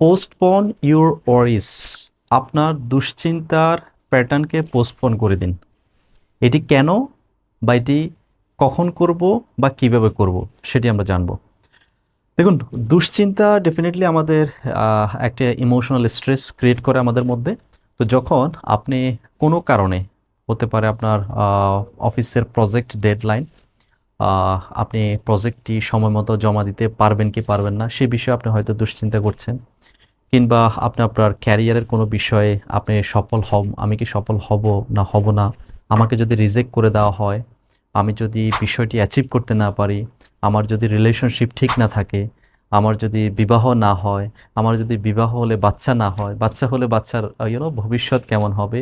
Postpone your ওয়ারিস আপনার দুশ্চিন্তার প্যাটার্নকে postpone করে দিন। এটি কেন বা এটি কখন করব বা কীভাবে করব সেটি আমরা জানব। দেখুন, দুশ্চিন্তা ডেফিনেটলি আমাদের একটা ইমোশনাল স্ট্রেস ক্রিয়েট করে আমাদের মধ্যে। তো যখন আপনি কোনো কারণে, হতে পারে আপনার অফিসের প্রজেক্ট ডেডলাইন আপনি প্রজেক্টটি সময় মতো জমা দিতে পারবেন কি পারবেন না, সে বিষয়ে আপনি হয়তো দুশ্চিন্তা করছেন। কিংবা আপনি আপনার ক্যারিয়ারের কোনো বিষয়ে আপনি সফল হব, আমি কি সফল হব না হব না, আমাকে যদি রিজেক্ট করে দেওয়া হয়, আমি যদি বিষয়টি অ্যাচিভ করতে না পারি, আমার যদি রিলেশনশিপ ঠিক না থাকে, আমার যদি বিবাহ না হয়, আমার যদি বিবাহ হলে বাচ্চা না হয়, বাচ্চা হলে বাচ্চার ইউনো ভবিষ্যৎ কেমন হবে,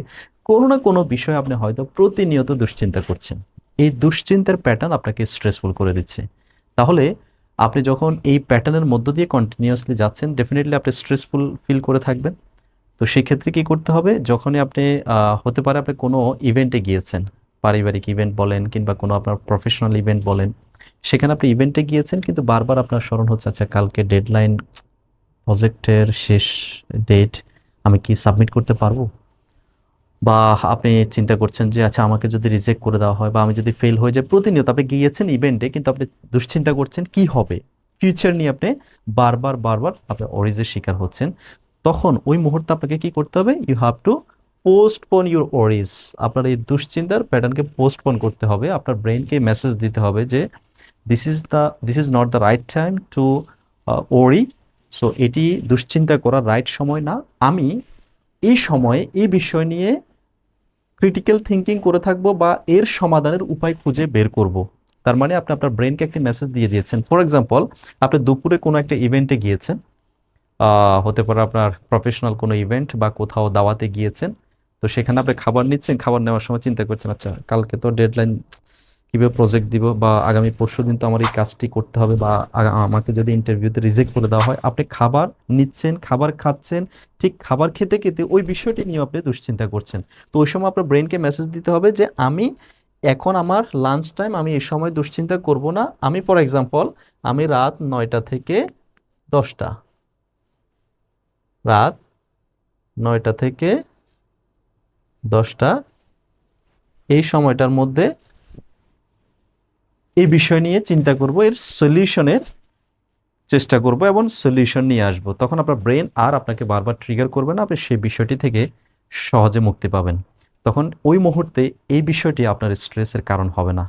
কোনো না কোনো বিষয়ে আপনি হয়তো প্রতিনিয়ত দুশ্চিন্তা করছেন। এই দুশ্চিন্তার প্যাটার্ন আপনাকে স্ট্রেসফুল করে দিচ্ছে। তাহলে আপনি যখন এই প্যাটার্নের মধ্য দিয়ে কন্টিনিউয়াসলি যাচ্ছেন ডেফিনেটলি আপনি স্ট্রেসফুল ফিল করে থাকবেন। তো সেক্ষেত্রে কী করতে হবে? যখনই আপনি হতে পারে আপনি কোনো ইভেন্টে গিয়েছেন, পারিবারিক ইভেন্ট বলেন কিংবা কোনো আপনার প্রফেশনাল ইভেন্ট বলেন, সেখানে আপনি ইভেন্টে গিয়েছেন কিন্তু বারবার আপনার স্মরণ হচ্ছে আচ্ছা কালকে ডেডলাইন প্রজেক্টের শেষ ডেট আমি কি সাবমিট করতে পারব? বা আপনি চিন্তা করছেন যে আচ্ছা আমাকে যদি রিজেক্ট করে দেওয়া হয় বা আমি যদি ফেল হয়ে যাই, প্রতিনিয়ত আপনি গিয়েছেন ইভেন্টে কিন্তু আপনি দুশ্চিন্তা করছেন কি হবে? ফিউচার নিয়ে আপনি বারবার বারবার আপনি অরিজের শিকার হচ্ছেন। তখন ওই মুহূর্তে আপনাকে কি করতে হবে? You have to postpone your worries আপনার এই দুশ্চিন্তার প্যাটার্নকে পোস্টপন করতে হবে। আপনার ব্রেনকে মেসেজ দিতে হবে যে this is the this is not the right time to worry so এটি দুশ্চিন্তা করার রাইট সময় না। আমি এই সময়ে এই বিষয় নিয়ে ক্রিটিক্যাল থিঙ্কিং করে থাকব বা এর সমাধানের উপায় খুঁজে বের করব। তার মানে আপনি আপনার ব্রেনকে একটি মেসেজ দিয়ে দিয়েছেন। ফর এক্সাম্পল আপনি দুপুরে কোনো একটা ইভেন্টে গিয়েছেন হতে পারে আপনার প্রফেশনাল কোনো ইভেন্ট বা কোথাও দাওয়াতে গিয়েছেন, তো সেখানে আপনি খাবার নিচ্ছেন, খাবার নেওয়ার সময় চিন্তা করছেন আচ্ছা কালকে তো ডেডলাইন কীভাবে প্রজেক্ট দিব বা আগামী পরশু দিন তো আমার এই কাজটি করতে হবে বা আমাকে যদি ইন্টারভিউতে রিজেক্ট করে দেওয়া হয়, আপনি খাবার নিচ্ছেন, খাবার খাচ্ছেন, ঠিক খাবার খেতে খেতে ওই বিষয়টি নিয়ে আপনি দুশ্চিন্তা করছেন। তো ওই সময় আপনার ব্রেনকে মেসেজ দিতে হবে যে, আমি এখন আমার লাঞ্চ টাইম আমি এই সময় দুশ্চিন্তা করব না। আমি ফর এক্সাম্পল আমি রাত নয়টা থেকে দশটা। রাত নয়টা থেকে দশটা। এই সময়টার মধ্যে এই বিষয় নিয়ে চিন্তা করব, এর সলিউশনের চেষ্টা করব এবং সলিউশন নিয়ে আসব। তখন আপনার ব্রেন আর আপনাকে বারবার ট্রিগার করবে না, আপনি সেই বিষয়টি থেকে সহজে মুক্তি পাবেন। তখন ওই মুহূর্তে এই বিষয়টি আপনার স্ট্রেসের কারণ হবে না।